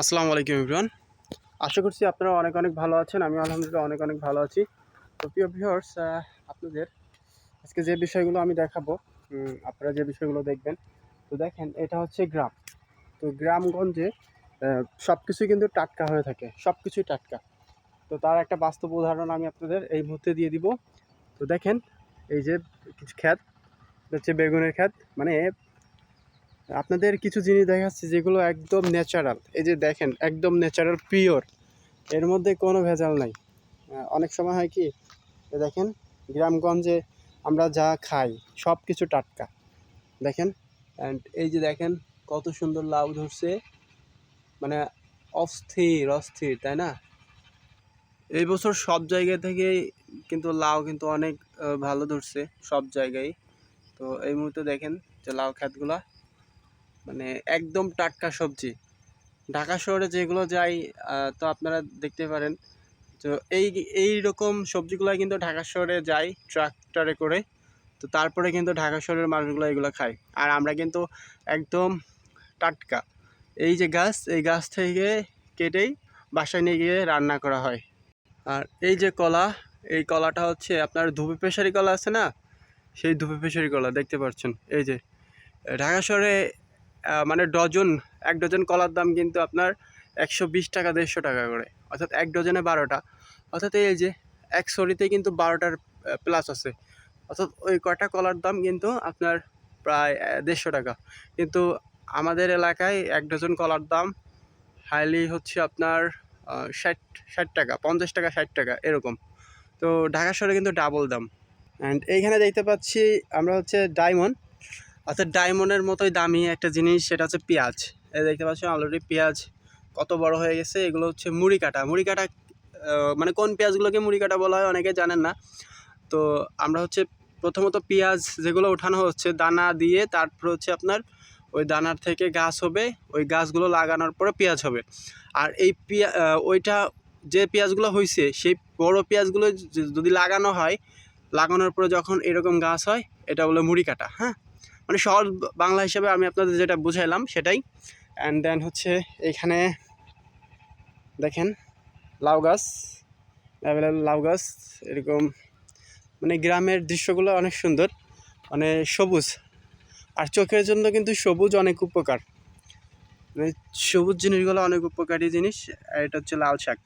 আসসালামু আলাইকুম ইমরান আশা করছি আপনারা অনেক অনেক ভালো আছেন আমি আলহামদুলিল্লাহ অনেক অনেক ভালো আছি। তো প্রিয় ভিউয়ার্স আপনাদের আজকে যে বিষয়গুলো আমি দেখাবো আপনারা যে বিষয়গুলো দেখবেন, তো দেখেন, এটা হচ্ছে গ্রাম। তো গ্রামগঞ্জে সব কিছুই কিন্তু টাটকা হয়ে থাকে সব কিছুই টাটকা। তো তার একটা বাস্তব উদাহরণ আমি আপনাদের এই মুহূর্তে দিয়ে দিব। তো দেখেন, এই যে কিছু খ্যাত হচ্ছে বেগুনের খ্যাত মানে আপনাদের কিছু জিনিস দেখাচ্ছি যেগুলো একদম ন্যাচারাল এই যে দেখেন, একদম ন্যাচারাল পিওর এর মধ্যে কোনো ভেজাল নাই। অনেক সময় হয় কি দেখেন, গ্রামগঞ্জে আমরা যা খাই সব কিছু টাটকা। দেখেন অ্যান্ড এই যে দেখেন, কত সুন্দর লাউ ধরছে। মানে অস্থির অস্থির, তাই না? এই বছর সব জায়গা থেকেই কিন্তু লাউ কিন্তু অনেক ভালো ধরছে, সব জায়গায়। তো এই মুহূর্তে দেখেন যে লাউ ক্ষেতগুলা মানে একদম টাটকা সবজি। ঢাকা শহরে যেগুলো যাই তো আপনারা দেখতে পারেন। তো এই এই রকম সবজিগুলো কিন্তু ঢাকা শহরে যায় ট্রাক্টরে করে, তো তারপরে কিন্তু ঢাকা শহরের মানুষগুলো এগুলো খায়। আর আমরা কিন্তু একদম টাটকা। এই যে গাছ, এই গাছ থেকে কেটেই বাসায় নিয়ে গিয়ে রান্না করা হয়। আর এই যে কলা, এই কলাটা হচ্ছে আপনার ধুপি পেশারি কলা আছে না? সেই ধুপি পেশারি কলা, দেখতে পাচ্ছেন। এই যে, ঢাকা শহরে মানে ডজন, এক ডজন কলার দাম কিন্তু আপনার একশো বিশ টাকা, দেড়শো টাকা করে। অর্থাৎ এক ডজনে বারোটা। অর্থাৎ এই যে এক সরিতে কিন্তু বারোটার প্লাস আছে। অর্থাৎ ওই কটা কলার দাম কিন্তু আপনার প্রায় দেড়শো টাকা। কিন্তু আমাদের এলাকায় এক ডজন কলার দাম হাইলি হচ্ছে আপনার ষাট ষাট টাকা, পঞ্চাশ টাকা, ষাট টাকা, এরকম। তো ঢাকা শহরে কিন্তু ডাবল দাম। অ্যান্ড এইখানে দেখতে পাচ্ছি আমরা হচ্ছে ডায়মন্ড অর্থাৎ ডায়মন্ডের মতোই দামি একটা জিনিস, সেটা হচ্ছে পেঁয়াজ। এই দেখতে পাচ্ছেন অলরেডি পেঁয়াজ কত বড় হয়ে গেছে। এগুলো হচ্ছে মুড়ি কাটা। মুড়ি কাটা মানে কোন পেঁয়াজগুলোকে মুড়ি কাটা বলা হয় অনেকে জানেন না। তো আমরা হচ্ছে প্রথমত পেঁয়াজ যেগুলো ওঠানো হচ্ছে, দানা দিয়ে তারপর হচ্ছে আপনার ওই দানার থেকে গাছ হবে, ওই গাছগুলো লাগানোর পরে পেঁয়াজ হবে। আর এই পেঁয়া ওইটা যে পেঁয়াজগুলো হয়েছে সেই বড় পেঁয়াজগুলো যদি লাগানো হয়, লাগানোর পরে যখন এরকম গাছ হয়, এটা বলে মুড়ি কাটা হ্যাঁ? মানে সহজ বাংলা হিসেবে আমি আপনাদের যেটা বুঝাইলাম সেটাই। অ্যান্ড দেন হচ্ছে এখানে দেখেন, লাউ গাছ, অ্যাভেলেবল লাউ গাছ, এরকম মানে গ্রামের দৃশ্যগুলো অনেক সুন্দর মানে সবুজ। আর চোখের জন্য কিন্তু সবুজ অনেক উপকার। মানে সবুজ জিনিসগুলো অনেক উপকারী জিনিস, আর এটা হচ্ছে লাল শাক।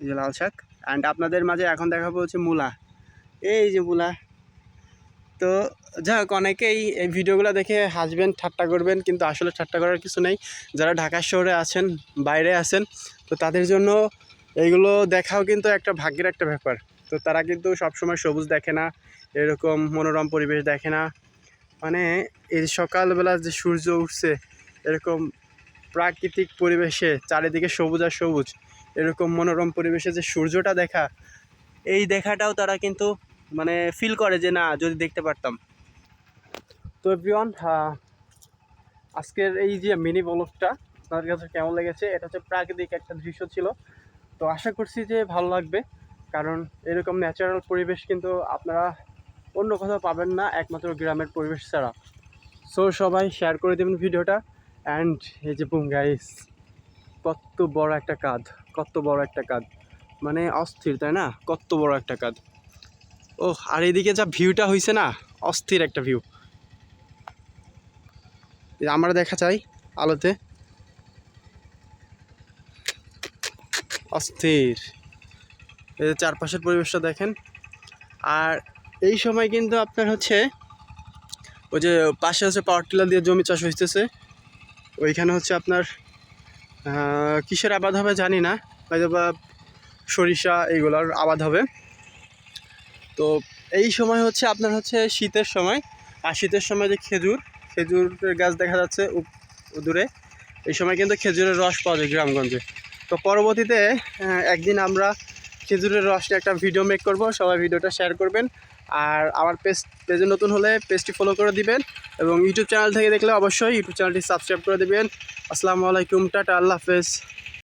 এই যে লাল শাক। অ্যান্ড আপনাদের মাঝে এখন দেখাবো হচ্ছে মূলা। এই যে মূলা তো যাক অনেকেই এই ভিডিওগুলো দেখে হাসবেন, ঠাট্টা করবেন, কিন্তু আসলে ঠাট্টা করার কিছু নেই। যারা ঢাকা শহরে আছেন, বাইরে আছেন, তো তাদের জন্য এইগুলো দেখাও কিন্তু একটা ভাগ্যের একটা ব্যাপার। তো তারা কিন্তু সবসময় সবুজ দেখে না, এরকম মনোরম পরিবেশ দেখে না। মানে এই সকালবেলা যে সূর্য উঠছে, এরকম প্রাকৃতিক পরিবেশে, চারিদিকে সবুজ আর সবুজ, এরকম মনোরম পরিবেশে যে সূর্যটা দেখা, এই দেখাটাও তারা কিন্তু মানে ফিল করে যে না, যদি দেখতে পারতাম। তো এভরিওয়ান আজকের এই যে মিনি ব্লগটা আপনার কাছে কেমন লেগেছে, এটা হচ্ছে প্রাকৃতিক একটা দৃশ্য ছিল। তো আশা করছি যে ভালো লাগবে, কারণ এরকম ন্যাচারাল পরিবেশ কিন্তু আপনারা অন্য কোথাও পাবেন না, একমাত্র গ্রামের পরিবেশ ছাড়া। সো সবাই শেয়ার করে দেবেন ভিডিওটা। অ্যান্ড এই যে বুম গাইস কত বড় একটা কাঁধ কত বড় একটা কাঁধ মানে অস্থির, তাই না? কত বড় একটা কাঁধ ও আর এদিকে যা ভিউটা হয়েছে না, অস্থির একটা ভিউ। আমরা দেখা চাই আলোতে। অস্থির। চারপাশের পরিবেশটা দেখেন। আর এই সময় কিন্তু আপনার হচ্ছে, ওই যে পাশে হচ্ছে পাওয়ার টিলার দিয়ে জমি চাষ হইতেছে। ওইখানে হচ্ছে আপনার কিসের আবাদ হবে জানি না। হয়তো বা সরিষা এইগুলোর আবাদ হবে। তো এই সময় হচ্ছে আপনার হচ্ছে শীতের সময়। আর শীতের সময় যে খেজুর, খেজুরের গাছ দেখা যাচ্ছে দূরে। এই সময় কিন্তু খেজুরের রস পাওয়া যায় গ্রামগঞ্জে। তো পরবর্তীতে একদিন আমরা খেজুরের রস নিয়ে একটা ভিডিও মেক করব। সবাই ভিডিওটা শেয়ার করবেন। আর আমার পেজ পেজে নতুন হলে পেজটি ফলো করে দিবেন। এবং ইউটিউব চ্যানেল থেকে দেখলে অবশ্যই ইউটিউব চ্যানেলটি সাবস্ক্রাইব করে দেবেন। আসসালামু আলাইকুম, টাটা, আল্লাহ হাফেজ।